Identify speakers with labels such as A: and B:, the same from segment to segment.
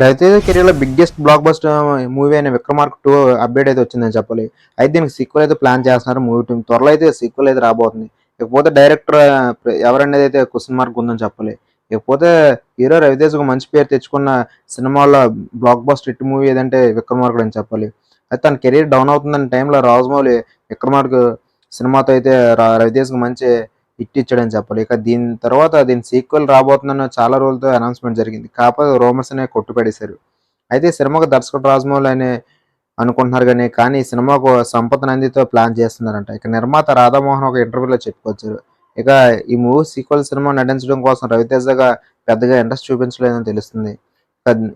A: రవితేజ కెరీర్లో biggest block buster movie అయిన Vikramarka two update అయితే వచ్చిందని చెప్పాలి. అయితే దీనికి సీక్వెల్ అయితే ప్లాన్ చేస్తున్నారు మూవీ టీం త్వరలో అయితే సీక్వెల్ అయితే రాబోతుంది. ఇకపోతే డైరెక్టర్ ఎవరనేది అయితే క్వశ్చన్ మార్క్ ఉందని చెప్పాలి. ఇకపోతే హీరో రవితేజ్ ఒక మంచి పేరు తెచ్చుకున్న సినిమాలో బ్లాక్ బస్ట్ హిట్ మూవీ ఏదంటే విక్రమార్కుడు అని చెప్పాలి. అయితే తన కెరీర్ డౌన్ అవుతుందన్న టైంలో రాజమౌళి విక్రమార్కు సినిమాతో అయితే రవితేజ్కి మంచి హిట్ చెప్పాలి. ఇక దీని తర్వాత దీని సీక్వెల్ రాబోతుందన్న చాలా రోజులతో అనౌన్స్మెంట్ జరిగింది. కాకపోతే రూమర్స్ అనే కొట్టుపడేశారు. అయితే సినిమాకు దర్శకుడు రాజమౌళి అని అనుకుంటున్నారు కానీ కానీ ఈ సినిమాకు సంపత్ నందితో ప్లాన్ చేస్తున్నారంట. ఇక నిర్మాత రాధామోహన్ ఒక ఇంటర్వ్యూలో చెప్పుకొచ్చారు. ఇక ఈ మూవీ సీక్వెల్ సినిమా నటించడం కోసం రవితేజగా పెద్దగా ఇంట్రెస్ట్ చూపించలేదని తెలుస్తుంది.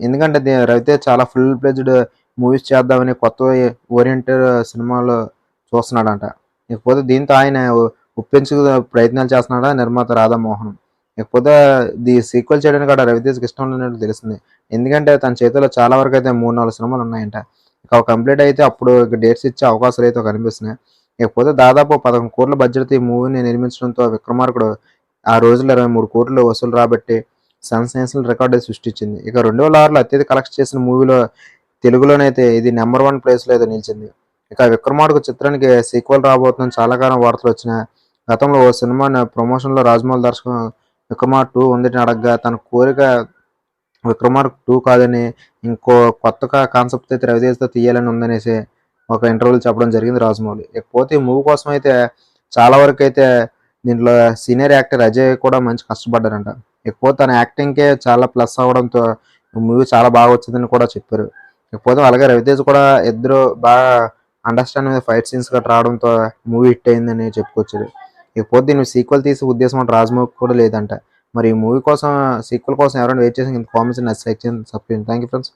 A: ఎందుకంటే రవితేజ రవితేజ్ చాలా ఫుల్ ప్లెజ్డ్ మూవీస్ చేద్దామని కొత్త ఓరియంటెడ్ సినిమాలు చూస్తున్నాడంట. ఇకపోతే దీంతో ఆయన ఒప్పించు ప్రయత్నాలు చేస్తున్నాడా నిర్మాత రాధామోహన్. ఇకపోతే ది సీక్వెల్ చేయడానికి కూడా రవితేజ్కి ఇష్టం లేనట్టు తెలిసింది ఎందుకంటే తన చేతిలో చాలా వరకు అయితే మూడు నాలుగు సినిమాలు ఉన్నాయంట. ఇక కంప్లీట్ అయితే అప్పుడు డేట్స్ ఇచ్చే అవకాశాలు అయితే కనిపిస్తున్నాయి. ఇకపోతే దాదాపు పదకొండు కోట్ల బడ్జెట్ ఈ మూవీని నిర్మించడంతో విక్రమార్కుడు ఆ రోజుల్లో ఇరవై మూడు కోట్లు వసూలు రాబట్టి సెన్సేషనల్ రికార్డు సృష్టించింది. ఇక రెండు వేల ఆరులో అత్యధిక కలెక్ట్ చేసిన మూవీలో తెలుగులోనైతే ఇది నెంబర్ వన్ ప్లేస్లో అయితే నిలిచింది. ఇక విక్రమార్కు చిత్రానికి సీక్వెల్ రాబోతుందని చాలా కాలం వార్తలు వచ్చినాయి. గతంలో ఓ సినిమా ప్రమోషన్లో రాజమౌళి దర్శకం విక్రమార్ టూ ఉందని అడగగా తన కోరిక విక్రమార్ టూ కాదని ఇంకో కొత్త కాన్సెప్ట్ అయితే రవితేజ్తో తీయాలని ఉందనేసి ఒక ఇంటర్వ్యూలో చెప్పడం జరిగింది రాజమౌళి. ఇకపోతే ఈ మూవీ కోసం అయితే చాలా వరకు అయితే దీంట్లో సీనియర్ యాక్టర్ అజయ్ కూడా మంచి కష్టపడ్డారంట. ఇకపోతే తన యాక్టింగ్కే చాలా ప్లస్ అవడంతో మూవీ చాలా బాగా వచ్చిందని కూడా చెప్పారు. ఇకపోతే అలాగే రవితేజ్ కూడా ఇద్దరు బాగా అండర్స్టాండ్ ఫైట్ సీన్స్ గట్రా రావడంతో మూవీ హిట్ అయిందని చెప్పుకొచ్చారు. ఇకపోతే దీన్ని సీక్వెల్ తీసే ఉద్దేశం అంటే రాజమౌకి కూడా లేదంట. మరి ఈ మూవీ కోసం సీక్వెల్ కోసం ఎవరైనా వెయిట్ చేసి కామెంట్స్ నచ్చి థ్యాంక్ యూ ఫ్రెండ్స్